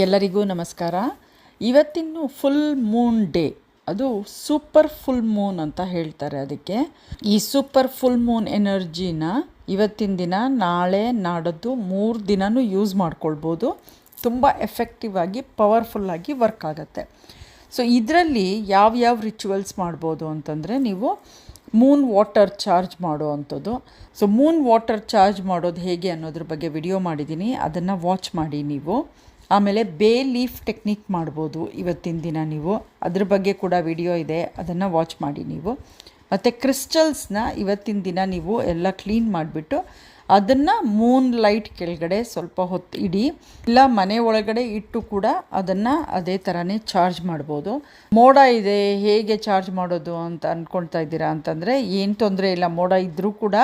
ಎಲ್ಲರಿಗೂ ನಮಸ್ಕಾರ. ಇವತ್ತಿನ್ನು ಫುಲ್ ಮೂನ್ ಡೇ ಅದು ಸೂಪರ್ ಫುಲ್ ಮೂನ್ ಅಂತ ಹೇಳ್ತಾರೆ ಅದಕ್ಕೆ. ಈ ಸೂಪರ್ ಫುಲ್ ಮೂನ್ ಎನರ್ಜಿನ ಇವತ್ತಿನ ದಿನ, ನಾಳೆ, ನಾಡದ್ದು ಮೂರು ದಿನನೂ ಯೂಸ್ ಮಾಡ್ಕೊಳ್ಬೋದು. ತುಂಬ ಎಫೆಕ್ಟಿವ್ ಆಗಿ ಪವರ್ಫುಲ್ಲಾಗಿ ವರ್ಕ್ ಆಗುತ್ತೆ. ಸೊ ಇದರಲ್ಲಿ ಯಾವ್ಯಾವ ರಿಚುವಲ್ಸ್ ಮಾಡ್ಬೋದು ಅಂತಂದರೆ ನೀವು ಮೂನ್ ವಾಟರ್ ಚಾರ್ಜ್ ಮಾಡೋ ಅಂಥದ್ದು. ಸೊ ಮೂನ್ ವಾಟರ್ ಚಾರ್ಜ್ ಮಾಡೋದು ಹೇಗೆ ಅನ್ನೋದ್ರ ಬಗ್ಗೆ ವಿಡಿಯೋ ಮಾಡಿದ್ದೀನಿ. ಅದನ್ನು ವಾಚ್ ಮಾಡಿ ನೀವು. ಆಮೇಲೆ ಬೇ ಲೀಫ್ ಟೆಕ್ನಿಕ್ ಮಾಡ್ಬೋದು ಇವತ್ತಿನ ದಿನ ನೀವು. ಅದ್ರ ಬಗ್ಗೆ ಕೂಡ ವಿಡಿಯೋ ಇದೆ, ಅದನ್ನು ವಾಚ್ ಮಾಡಿ ನೀವು. ಮತ್ತು ಕ್ರಿಸ್ಟಲ್ಸ್ನ ಇವತ್ತಿನ ದಿನ ನೀವು ಎಲ್ಲ ಕ್ಲೀನ್ ಮಾಡಿಬಿಟ್ಟು ಅದನ್ನು ಮೂನ್ ಲೈಟ್ ಕೆಳಗಡೆ ಸ್ವಲ್ಪ ಹೊತ್ತು ಇಡಿ, ಇಲ್ಲ ಮನೆ ಒಳಗಡೆ ಇಟ್ಟು ಕೂಡ ಅದನ್ನು ಅದೇ ಥರನೇ ಚಾರ್ಜ್ ಮಾಡ್ಬೋದು. ಮೋಡ ಇದೆ, ಹೇಗೆ ಚಾರ್ಜ್ ಮಾಡೋದು ಅಂತ ಅಂದ್ಕೊಳ್ತಾ ಇದ್ದೀರಾ ಅಂತಂದರೆ ಏನು ತೊಂದರೆ ಇಲ್ಲ, ಮೋಡ ಇದ್ದರೂ ಕೂಡ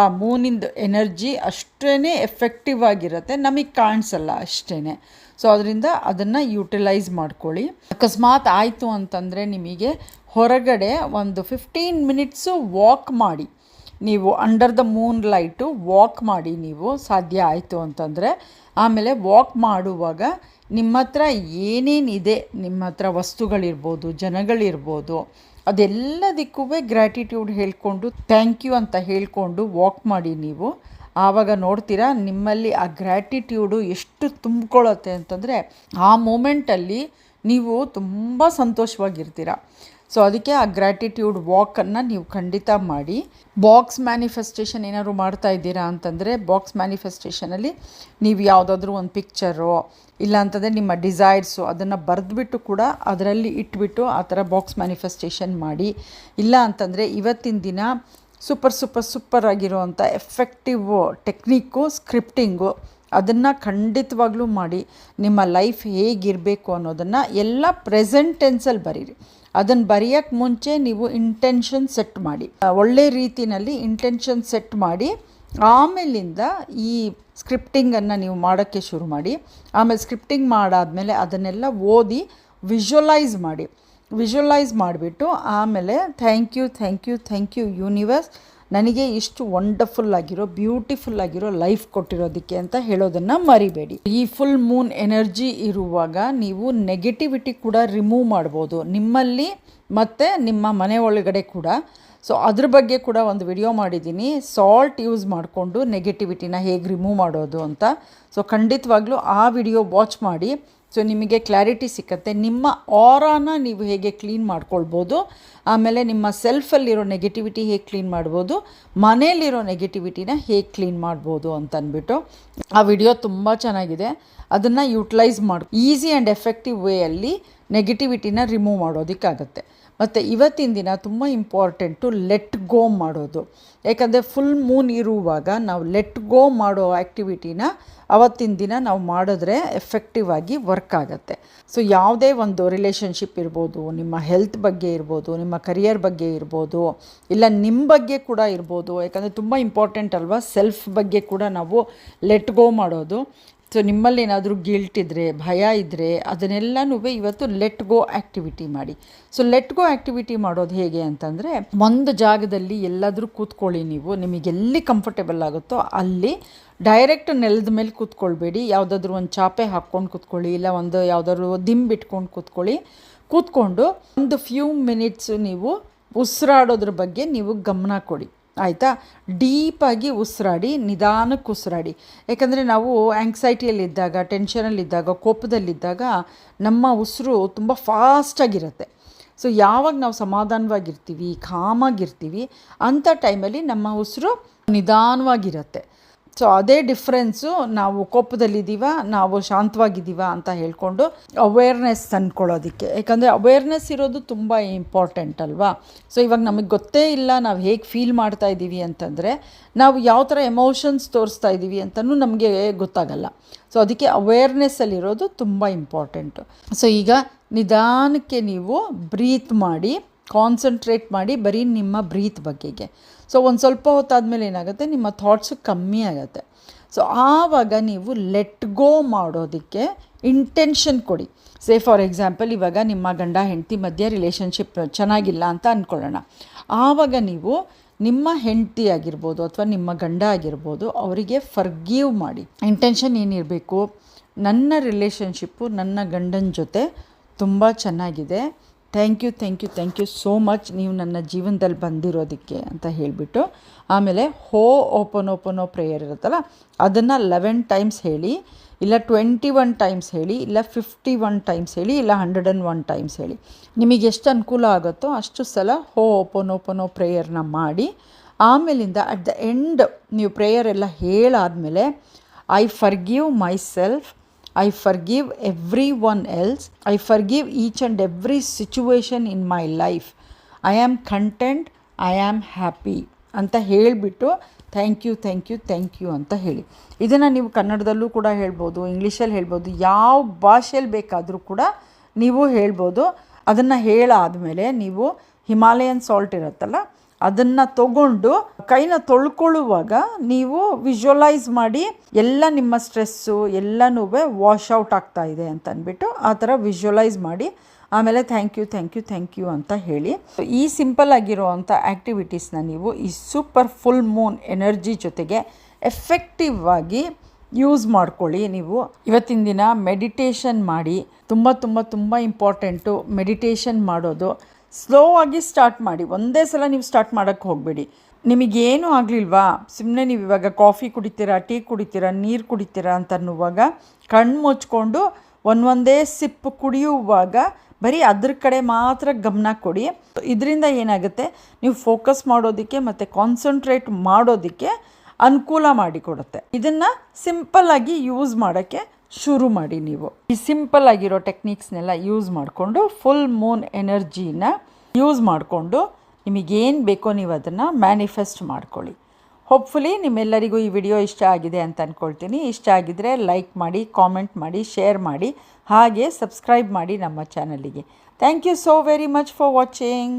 ಆ ಮೂನಿಂದು ಎನರ್ಜಿ ಅಷ್ಟೇ ಎಫೆಕ್ಟಿವ್ ಆಗಿರುತ್ತೆ. ನಮಗೆ ಕಾಣಿಸಲ್ಲ ಅಷ್ಟೇ ಸೊ ಅದರಿಂದ ಅದನ್ನು ಯೂಟಿಲೈಸ್ ಮಾಡ್ಕೊಳ್ಳಿ. ಅಕಸ್ಮಾತ್ ಆಯಿತು ಅಂತಂದರೆ ನಿಮಗೆ ಹೊರಗಡೆ ಒಂದು ಫಿಫ್ಟೀನ್ ಮಿನಿಟ್ಸು ವಾಕ್ ಮಾಡಿ. ನೀವು under the moon light walk ಮಾಡಿ ನೀವು ಸಾಧ್ಯ ಆಯಿತು ಅಂತಂದರೆ, ಆಮೇಲೆ ವಾಕ್ ಮಾಡುವಾಗ ನಿಮ್ಮ ಹತ್ರ ಏನೇನಿದೆ ನಿಮ್ಮ ಹತ್ರ ವಸ್ತುಗಳಿರ್ಬೋದು, ಜನಗಳಿರ್ಬೋದು, ಅದೆಲ್ಲದಕ್ಕೂ ಗ್ರ್ಯಾಟಿಟ್ಯೂಡ್ ಹೇಳಿಕೊಂಡು ಥ್ಯಾಂಕ್ ಯು ಅಂತ ಹೇಳಿಕೊಂಡು ವಾಕ್ ಮಾಡಿ ನೀವು. ಆವಾಗ ನೋಡ್ತೀರಾ, ನಿಮ್ಮಲ್ಲಿ ಆ ಗ್ರ್ಯಾಟಿಟ್ಯೂಡು ಎಷ್ಟು ತುಂಬಿಕೊಳ್ಳುತ್ತೆ ಅಂತಂದರೆ, ಆ ಮೂಮೆಂಟಲ್ಲಿ ನೀವು ತುಂಬ ಸಂತೋಷವಾಗಿರ್ತೀರ. ಸೊ ಅದಕ್ಕೆ ಆ ಗ್ರ್ಯಾಟಿಟ್ಯೂಡ್ ವಾಕನ್ನು ನೀವು ಖಂಡಿತ ಮಾಡಿ. ಬಾಕ್ಸ್ ಮ್ಯಾನಿಫೆಸ್ಟೇಷನ್ ಏನಾದ್ರು ಮಾಡ್ತಾ ಇದ್ದೀರಾ ಅಂತಂದರೆ ಬಾಕ್ಸ್ ಮ್ಯಾನಿಫೆಸ್ಟೇಷನಲ್ಲಿ ನೀವು ಯಾವುದಾದ್ರೂ ಒಂದು ಪಿಕ್ಚರೋ ಇಲ್ಲ ಅಂತಂದರೆ ನಿಮ್ಮ ಡಿಸೈರ್ಸು ಅದನ್ನು ಬರೆದ್ಬಿಟ್ಟು ಕೂಡ ಅದರಲ್ಲಿ ಇಟ್ಬಿಟ್ಟು ಆ ಥರ ಬಾಕ್ಸ್ ಮ್ಯಾನಿಫೆಸ್ಟೇಷನ್ ಮಾಡಿ. ಇಲ್ಲ ಅಂತಂದರೆ ಇವತ್ತಿನ ದಿನ ಸೂಪರ್ ಸೂಪರ್ ಸೂಪರ್ ಆಗಿರುವಂಥ ಎಫೆಕ್ಟಿವ್ ಟೆಕ್ನಿಕ್ಕು ಸ್ಕ್ರಿಪ್ಟಿಂಗು ಅದನ್ನು ಖಂಡಿತವಾಗ್ಲೂ ಮಾಡಿ ನಿಮ್ಮ ಲೈಫ್ ಹೇಗಿರಬೇಕು ಅನ್ನೋದನ್ನು ಎಲ್ಲ ಪ್ರೆಸೆಂಟ್ ಟೆನ್ಸಲ್ಲಿ ಬರೀರಿ. ಅದನ್ನು ಬರೆಯೋಕ್ಕೆ ಮುಂಚೆ ನೀವು ಇಂಟೆನ್ಷನ್ ಸೆಟ್ ಮಾಡಿ. ಒಳ್ಳೆ ರೀತಿಯಲ್ಲಿ ಇಂಟೆನ್ಷನ್ ಸೆಟ್ ಮಾಡಿ, ಆಮೇಲಿಂದ ಈ ಸ್ಕ್ರಿಪ್ಟಿಂಗನ್ನು ನೀವು ಮಾಡೋಕ್ಕೆ ಶುರು ಮಾಡಿ, ಆಮೇಲೆ ಸ್ಕ್ರಿಪ್ಟಿಂಗ್ ಮಾಡಾದಮೇಲೆ ಅದನ್ನೆಲ್ಲ ಓದಿ ವಿಜುವಲೈಸ್ ಮಾಡಿ. ವಿಜುವಲೈಸ್ ಮಾಡಿಬಿಟ್ಟು ಆಮೇಲೆ thank you thank you thank you universe ನನಗೆ ಇಷ್ಟು ವಂಡರ್ಫುಲ್ ಆಗಿರೋ ಬ್ಯೂಟಿಫುಲ್ ಆಗಿರೋ ಲೈಫ್ ಕೊಟ್ಟಿರೋದಕ್ಕೆ ಅಂತ ಹೇಳೋದನ್ನು ಮರಿಬೇಡಿ. ಈ ಫುಲ್ ಮೂನ್ ಎನರ್ಜಿ ಇರುವಾಗ ನೀವು ನೆಗೆಟಿವಿಟಿ ಕೂಡ ರಿಮೂವ್ ಮಾಡ್ಬೋದು. ನಿಮ್ಮಲ್ಲಿ ಮತ್ತು ನಿಮ್ಮ ಮನೆ ಒಳಗಡೆ ಕೂಡ. ಸೊ ಅದ್ರ ಬಗ್ಗೆ ಕೂಡ ಒಂದು ವಿಡಿಯೋ ಮಾಡಿದ್ದೀನಿ. ಸಾಲ್ಟ್ ಯೂಸ್ ಮಾಡಿಕೊಂಡು ನೆಗೆಟಿವಿಟಿನ ಹೇಗೆ ರಿಮೂವ್ ಮಾಡೋದು ಅಂತ. ಸೊ ಖಂಡಿತವಾಗ್ಲೂ ಆ ವಿಡಿಯೋ ವಾಚ್ ಮಾಡಿ. ಸೊ ನಿಮಗೆ ಕ್ಲಾರಿಟಿ ಸಿಕ್ಕತ್ತೆ ನಿಮ್ಮ ಆರಾನ ನೀವು ಹೇಗೆ ಕ್ಲೀನ್ ಮಾಡ್ಕೊಳ್ಬೋದು, ಆಮೇಲೆ ನಿಮ್ಮ ಸೆಲ್ಫಲ್ಲಿರೋ ನೆಗೆಟಿವಿಟಿ ಹೇಗೆ ಕ್ಲೀನ್ ಮಾಡ್ಬೋದು, ಮನೆಯಲ್ಲಿರೋ ನೆಗೆಟಿವಿಟಿನ ಹೇಗೆ ಕ್ಲೀನ್ ಮಾಡ್ಬೋದು ಅಂತ ಅಂದ್ಬಿಟ್ಟು ಆ ವಿಡಿಯೋ ತುಂಬ ಚೆನ್ನಾಗಿದೆ. ಅದನ್ನು ಯುಟಿಲೈಸ್ ಮಾಡಿ ಈಸಿ ಆ್ಯಂಡ್ ಎಫೆಕ್ಟಿವ್ ವೇಯಲ್ಲಿ ನೆಗೆಟಿವಿಟಿನ ರಿಮೂವ್ ಮಾಡೋದಕ್ಕಾಗತ್ತೆ. ಮತ್ತು ಇವತ್ತಿನ ದಿನ ತುಂಬ ಇಂಪಾರ್ಟೆಂಟು ಲೆಟ್ ಗೋ ಮಾಡೋದು. ಯಾಕಂದರೆ ಫುಲ್ ಮೂನ್ ಇರುವಾಗ ನಾವು ಲೆಟ್ ಗೋ ಮಾಡೋ ಆ್ಯಕ್ಟಿವಿಟಿನ ಅವತ್ತಿನ ದಿನ ನಾವು ಮಾಡಿದ್ರೆ ಎಫೆಕ್ಟಿವ್ ಆಗಿ ವರ್ಕ್ ಆಗುತ್ತೆ. ಸೊ ಯಾವುದೇ ಒಂದು ರಿಲೇಷನ್ಶಿಪ್ ಇರ್ಬೋದು, ನಿಮ್ಮ ಹೆಲ್ತ್ ಬಗ್ಗೆ ಇರ್ಬೋದು, ನಿಮ್ಮ ಕರಿಯರ್ ಬಗ್ಗೆ ಇರ್ಬೋದು, ಇಲ್ಲ ನಿಮ್ಮ ಬಗ್ಗೆ ಕೂಡ ಇರ್ಬೋದು, ಯಾಕಂದರೆ ತುಂಬ ಇಂಪಾರ್ಟೆಂಟ್ ಅಲ್ವಾ? ಸೆಲ್ಫ್ ಬಗ್ಗೆ ಕೂಡ ನಾವು ಲೆಟ್ ಗೋ ಮಾಡೋದು. ಸೊ ನಿಮ್ಮಲ್ಲಿ ಏನಾದರೂ ಗಿಲ್ಟ್ ಇದ್ದರೆ ಭಯ ಇದ್ದರೆ ಅದನ್ನೆಲ್ಲನೂ ಇವತ್ತು ಲೆಟ್ ಗೋ ಆ್ಯಕ್ಟಿವಿಟಿ ಮಾಡಿ. ಸೊ ಲೆಟ್ ಗೋ ಆ್ಯಕ್ಟಿವಿಟಿ ಮಾಡೋದು ಹೇಗೆ ಅಂತಂದರೆ, ಒಂದು ಜಾಗದಲ್ಲಿ ಎಲ್ಲಾದರೂ ಕೂತ್ಕೊಳ್ಳಿ ನೀವು. ನಿಮಗೆ ಎಲ್ಲಿ ಕಂಫರ್ಟೇಬಲ್ ಆಗುತ್ತೋ ಅಲ್ಲಿ ಡೈರೆಕ್ಟ್ ನೆಲದ ಮೇಲೆ ಕೂತ್ಕೊಳ್ಬೇಡಿ. ಯಾವುದಾದ್ರೂ ಒಂದು ಚಾಪೆ ಹಾಕ್ಕೊಂಡು ಕೂತ್ಕೊಳ್ಳಿ, ಇಲ್ಲ ಒಂದು ಯಾವುದಾದ್ರು ದಿಂಬಿಟ್ಕೊಂಡು ಕೂತ್ಕೊಳ್ಳಿ. ಕೂತ್ಕೊಂಡು ಒಂದು ಫ್ಯೂ ಮಿನಿಟ್ಸ್ ನೀವು ಉಸಿರಾಡೋದ್ರ ಬಗ್ಗೆ ನೀವು ಗಮನ ಕೊಡಿ. ಆಯಿತಾ? ಡೀಪಾಗಿ ಉಸಿರಾಡಿ, ನಿಧಾನಕ್ಕೆ ಉಸಿರಾಡಿ. ಯಾಕಂದರೆ ನಾವು ಆ್ಯಂಗ್ಸೈಟಿಯಲ್ಲಿದ್ದಾಗ ಟೆನ್ಷನಲ್ಲಿದ್ದಾಗ ಕೋಪದಲ್ಲಿದ್ದಾಗ ನಮ್ಮ ಉಸಿರು ತುಂಬ ಫಾಸ್ಟಾಗಿರುತ್ತೆ ಸೊ ಯಾವಾಗ ನಾವು ಸಮಾಧಾನವಾಗಿರ್ತೀವಿ ಕಾಮಾಗಿರ್ತೀವಿ ಅಂಥ ಟೈಮಲ್ಲಿ ನಮ್ಮ ಉಸಿರು ನಿಧಾನವಾಗಿರುತ್ತೆ. ಸೊ ಅದೇ ಡಿಫ್ರೆನ್ಸು ನಾವು ಕೋಪದಲ್ಲಿದ್ದೀವ, ನಾವು ಶಾಂತವಾಗಿದ್ದೀವ ಅಂತ ಹೇಳ್ಕೊಂಡು ಅವೇರ್ನೆಸ್ ತಂದ್ಕೊಳ್ಳೋದಕ್ಕೆ. ಯಾಕಂದರೆ ಅವೇರ್ನೆಸ್ ಇರೋದು ತುಂಬ ಇಂಪಾರ್ಟೆಂಟ್ ಅಲ್ವಾ? ಸೊ ಇವಾಗ ನಮಗೆ ಗೊತ್ತೇ ಇಲ್ಲ ನಾವು ಹೇಗೆ ಫೀಲ್ ಮಾಡ್ತಾ ಇದ್ದೀವಿ ಅಂತಂದರೆ, ನಾವು ಯಾವ ಥರ ಎಮೋಷನ್ಸ್ ತೋರಿಸ್ತಾ ಇದ್ದೀವಿ ಅಂತಲೂ ನಮಗೆ ಗೊತ್ತಾಗಲ್ಲ. ಸೊ ಅದಕ್ಕೆ ಅವೇರ್ನೆಸ್ಸಲ್ಲಿರೋದು ತುಂಬ ಇಂಪಾರ್ಟೆಂಟು ಸೊ ಈಗ ನಿಧಾನಕ್ಕೆ ನೀವು ಬ್ರೀತ್ ಮಾಡಿ ಕಾನ್ಸಂಟ್ರೇಟ್ ಮಾಡಿ ಬರೀ ನಿಮ್ಮ ಬ್ರೀತ್ ಬಗ್ಗೆಗೆ. ಸೊ ಒಂದು ಸ್ವಲ್ಪ ಹೊತ್ತಾದಮೇಲೆ ಏನಾಗುತ್ತೆ? ನಿಮ್ಮ ಥಾಟ್ಸು ಕಮ್ಮಿ ಆಗುತ್ತೆ. ಸೊ ಆವಾಗ ನೀವು ಲೆಟ್ ಗೋ ಮಾಡೋದಕ್ಕೆ ಇಂಟೆನ್ಷನ್ ಕೊಡಿ. ಸೇ ಫಾರ್ ಎಕ್ಸಾಂಪಲ್ ಇವಾಗ ನಿಮ್ಮ ಗಂಡ, ಹೆಂಡತಿ ಮಧ್ಯೆ ರಿಲೇಷನ್ಶಿಪ್ ಚೆನ್ನಾಗಿಲ್ಲ ಅಂತ ಅಂದ್ಕೊಳ್ಳೋಣ ಆವಾಗ ನೀವು ನಿಮ್ಮ ಹೆಂಡತಿ ಆಗಿರ್ಬೋದು ಅಥವಾ ನಿಮ್ಮ ಗಂಡ ಆಗಿರ್ಬೋದು, ಅವರಿಗೆ ಫರ್ಗೀವ್ ಮಾಡಿ. ಇಂಟೆನ್ಷನ್ ಏನಿರಬೇಕು? ನನ್ನ ರಿಲೇಷನ್ಶಿಪ್ಪು ನನ್ನ ಗಂಡನ ಜೊತೆ ತುಂಬ ಚೆನ್ನಾಗಿದೆ. Thank you thank you thank you so much ನೀವು ನನ್ನ ಜೀವನದಲ್ಲಿ ಬಂದಿರೋದಕ್ಕೆ ಅಂತ ಹೇಳಿಬಿಟ್ಟು ಆಮೇಲೆ ಹೋ, ಓಪನ್, ಓಪನೋ ಪ್ರೇಯರ್ ಇರುತ್ತಲ್ಲ, ಅದನ್ನು ಲೆವೆನ್ ಟೈಮ್ಸ್ ಹೇಳಿ, ಇಲ್ಲ ಟ್ವೆಂಟಿ ಒನ್ ಟೈಮ್ಸ್ ಹೇಳಿ, ಇಲ್ಲ ಫಿಫ್ಟಿ ಒನ್ ಟೈಮ್ಸ್ ಹೇಳಿ, ಇಲ್ಲ ಹಂಡ್ರೆಡ್ ಆ್ಯಂಡ್ ಒನ್ ಟೈಮ್ಸ್ ಹೇಳಿ. ನಿಮಗೆ ಎಷ್ಟು ಅನುಕೂಲ ಆಗುತ್ತೋ ಅಷ್ಟು ಸಲ ಹೋ, ಓಪನ್, ಓಪನೋ ಪ್ರೇಯರ್ನ ಮಾಡಿ, ಆಮೇಲಿಂದ ಅಟ್ ದ ಎಂಡ್ ನೀವು ಪ್ರೇಯರ್ ಎಲ್ಲ ಹೇಳಾದಮೇಲೆ, I forgive myself I forgive everyone else I forgive each and every situation in my life I am content I am happy ಅಂತ ಹೇಳಿಬಿಟ್ಟು thank you thank you thank you ಅಂತ ಹೇಳಿ. ಇದನ್ನು ನೀವು ಕನ್ನಡದಲ್ಲೂ ಕೂಡ ಹೇಳ್ಬೋದು, ಇಂಗ್ಲೀಷಲ್ಲಿ ಹೇಳ್ಬೋದು, ಯಾವ ಭಾಷೆಯಲ್ಲಿ ಬೇಕಾದರೂ ಕೂಡ ನೀವು ಹೇಳ್ಬೋದು. ಅದನ್ನು ಹೇಳಾದಮೇಲೆ ನೀವು ಹಿಮಾಲಯನ್ ಸಾಲ್ಟ್ ಇರುತ್ತಲ್ಲ ಅದನ್ನು ತಗೊಂಡು ಕೈನ ತೊಳ್ಕೊಳ್ಳುವಾಗ ನೀವು ವಿಜುವಲೈಸ್ ಮಾಡಿ ಎಲ್ಲ ನಿಮ್ಮ ಸ್ಟ್ರೆಸ್ಸು ಎಲ್ಲನೂ ವಾಶ್ ಔಟ್ ಆಗ್ತಾ ಇದೆ ಅಂತ ಅಂದ್ಬಿಟ್ಟು ಆ ಥರ ವಿಜುವಲೈಸ್ ಮಾಡಿ. ಆಮೇಲೆ thank you thank you thank you ಅಂತ ಹೇಳಿ. ಈ ಸಿಂಪಲ್ ಆಗಿರುವಂಥ ಆ್ಯಕ್ಟಿವಿಟೀಸ್ನ ನೀವು ಈ ಸೂಪರ್ ಫುಲ್ ಮೂನ್ ಎನರ್ಜಿ ಜೊತೆಗೆ ಎಫೆಕ್ಟಿವ್ ಆಗಿ ಯೂಸ್ ಮಾಡ್ಕೊಳ್ಳಿ. ನೀವು ಇವತ್ತಿನ ದಿನ ಮೆಡಿಟೇಷನ್ ಮಾಡಿ. ತುಂಬ ತುಂಬ ತುಂಬ ಇಂಪಾರ್ಟೆಂಟು ಮೆಡಿಟೇಷನ್ ಮಾಡೋದು. ಸ್ಲೋ ಆಗಿ ಸ್ಟಾರ್ಟ್ ಮಾಡಿ, ಒಂದೇ ಸಲ ನೀವು ಸ್ಟಾರ್ಟ್ ಮಾಡೋಕ್ಕೆ ಹೋಗಬೇಡಿ. ನಿಮಗೇನು ಆಗಲಿಲ್ವಾ? ಸುಮ್ಮನೆ ನೀವು ಇವಾಗ ಕಾಫಿ ಕುಡಿತೀರಾ, ಟೀ ಕುಡಿತೀರಾ, ನೀರು ಕುಡಿತೀರಾ ಅಂತ ಅನ್ನುವಾಗ ಕಣ್ಣು ಮುಚ್ಕೊಂಡು ಒಂದೊಂದೇ ಸಿಪ್ ಕುಡಿಯುವಾಗ ಬರೀ ಅದ್ರ ಕಡೆ ಮಾತ್ರ ಗಮನ ಕೊಡಿ. ಇದರಿಂದ ಏನಾಗುತ್ತೆ? ನೀವು ಫೋಕಸ್ ಮಾಡೋದಕ್ಕೆ ಮತ್ತು ಕಾನ್ಸಂಟ್ರೇಟ್ ಮಾಡೋದಕ್ಕೆ ಅನುಕೂಲ ಮಾಡಿಕೊಡುತ್ತೆ. ಇದನ್ನು ಸಿಂಪಲ್ಲಾಗಿ ಯೂಸ್ ಮಾಡೋಕ್ಕೆ ಶುರು ಮಾಡಿ ನೀವು. ಈ ಸಿಂಪಲ್ ಆಗಿರೋ ಟೆಕ್ನಿಕ್ಸ್ನೆಲ್ಲ ಯೂಸ್ ಮಾಡಿಕೊಂಡು ಫುಲ್ ಮೂನ್ ಎನರ್ಜಿನ ಯೂಸ್ ಮಾಡಿಕೊಂಡು ನಿಮಗೇನು ಬೇಕೋ ನೀವು ಅದನ್ನು ಮ್ಯಾನಿಫೆಸ್ಟ್ ಮಾಡ್ಕೊಳ್ಳಿ. ಹೋಪ್ಫುಲಿ ನಿಮ್ಮೆಲ್ಲರಿಗೂ ಈ ವಿಡಿಯೋ ಇಷ್ಟ ಆಗಿದೆ ಅಂತ ಅಂದ್ಕೊಳ್ತೀನಿ ಇಷ್ಟ ಆಗಿದ್ದರೆ ಲೈಕ್ ಮಾಡಿ ಕಾಮೆಂಟ್ ಮಾಡಿ ಶೇರ್ ಮಾಡಿ, ಹಾಗೆ ಸಬ್ಸ್ಕ್ರೈಬ್ ಮಾಡಿ ನಮ್ಮ ಚಾನಲಿಗೆ thank you so very much for watching